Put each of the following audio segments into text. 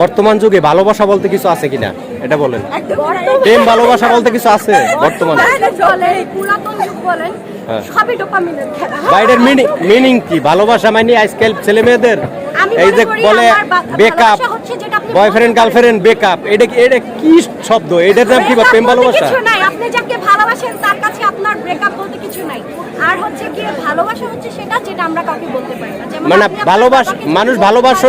বর্তমান যুগে ভালোবাসা বলতে কিছু আছে কিনা? এটা বলেন। প্রেম ভালোবাসা বলতে কিছু আছে বর্তমানে? হ্যাঁ। সবই ডোপামিনের খেলা। বা এটার মিনিং কি? ভালোবাসা মানে আজকাল ছেলে মেয়েদের? এই যে বলে বেকআপ বয়ফ্রেন্ড গার্লফ্রেন্ড বেকআপ এটা এটা কি শব্দ? এটার নাম কি প্রেম ভালোবাসা? আপনি যাকে ভালোবাসেন তার কাছে আপনার ব্রেকআপ বলতে কিছু নাই। আর হচ্ছে কি ভালোবাসা হচ্ছে সেটা যেটা আমরা কাউকে বলতে পারি না। মানে ভালোবাস মানুষ ভালোবাস।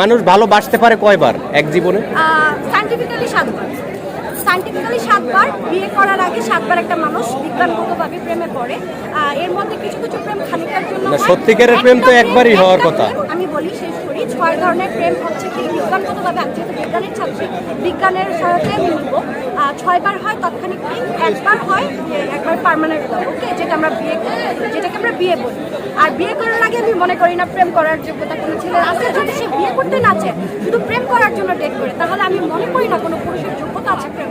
মানুষ ভালোবাসতে পারে কয়বার এক জীবনে? সাইন্টিফিক্যালি সাতবার। সাইন্টিফিক্যালি সাতবার বিয়ে করার আগে সাতবার একটা মানুষ বিজ্ঞানগতভাবে প্রেমে পড়ে। এর মধ্যে কিছু কিছু প্রেম জন্য সত্যিকারের প্রেম তো একবারই হওয়ার কথা। আমি বলি শেষ করি ছয় ধরনের প্রেম হচ্ছে কি? বিজ্ঞানগতভাবে আমি যেহেতু বিজ্ঞানের ছাত্রী বিজ্ঞানের সহায়তায় আমি আহ, ছয়বার হয় তৎক্ষণিক একবার হয় একবার পার্মানেন্ট ওকে যেটা আমরা বিয়ে যেটাকে আমরা বিয়ে বলি আর বিয়ে করার আগে আমি মনে করি না প্রেম করার যোগ্যতা কোনো ছেলে আছে? যদি সে বিয়ে করতে না চায় শুধু প্রেম করার জন্য ডেট করে তাহলে আমি মনে করি না কোনো পুরুষের যোগ্যতা আছে প্রেম।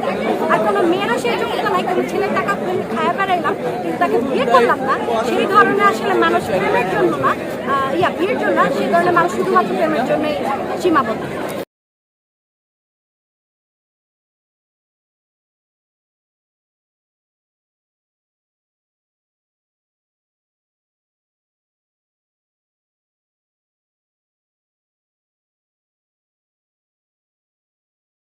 আর কোনো মেয়েরও সেই যোগ্যতা নাই কোনো ছেলের টাকা বেড়াইলাম কিন্তু তাকে বিয়ে করলাম না। সেই ধরনের আসলে মানুষ প্রেমের জন্য না ইয়া, বিয়ের জন্য সেই ধরনের মানুষ শুধুমাত্র প্রেমের জন্যই সীমাবদ্ধ।